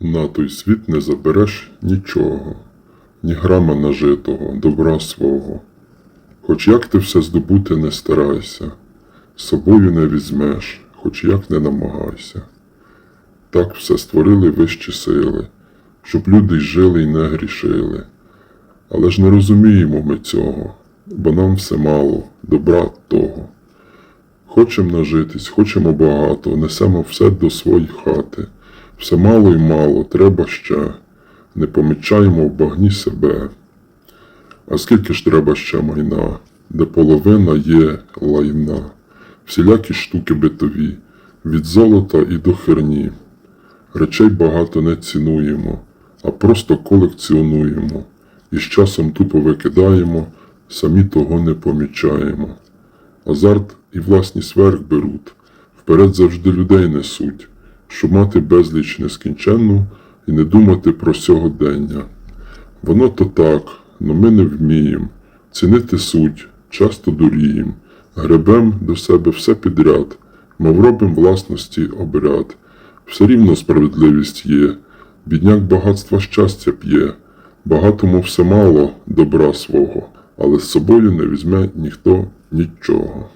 На той світ не забереш нічого, ні грама нажитого, добра свого. Хоч як ти все здобути не старайся, собою не візьмеш, хоч як не намагайся. Так все створили вищі сили, щоб люди й жили й не грішили. Але ж не розуміємо ми цього, бо нам все мало, добра того. Хочем нажитись, хочемо багато, несемо все до своїх хати. Все мало й мало, треба ще. Не помічаємо в багні себе. А скільки ж треба ще майна, де половина є лайна, всілякі штуки битові, від золота і до херні. Речей багато не цінуємо, а просто колекціонуємо. І з часом тупо викидаємо, самі того не помічаємо. Азарт і власність верх беруть, вперед завжди людей несуть, щоб мати безліч нескінченну і не думати про сьогодення. Воно то так, но ми не вмієм цінити суть, часто дурієм, гребем до себе все підряд, мов робим власності обряд. Все рівно справедливість є, бідняк багатства щастя п'є, багатому все мало добра свого, але з собою не візьме ніхто нічого.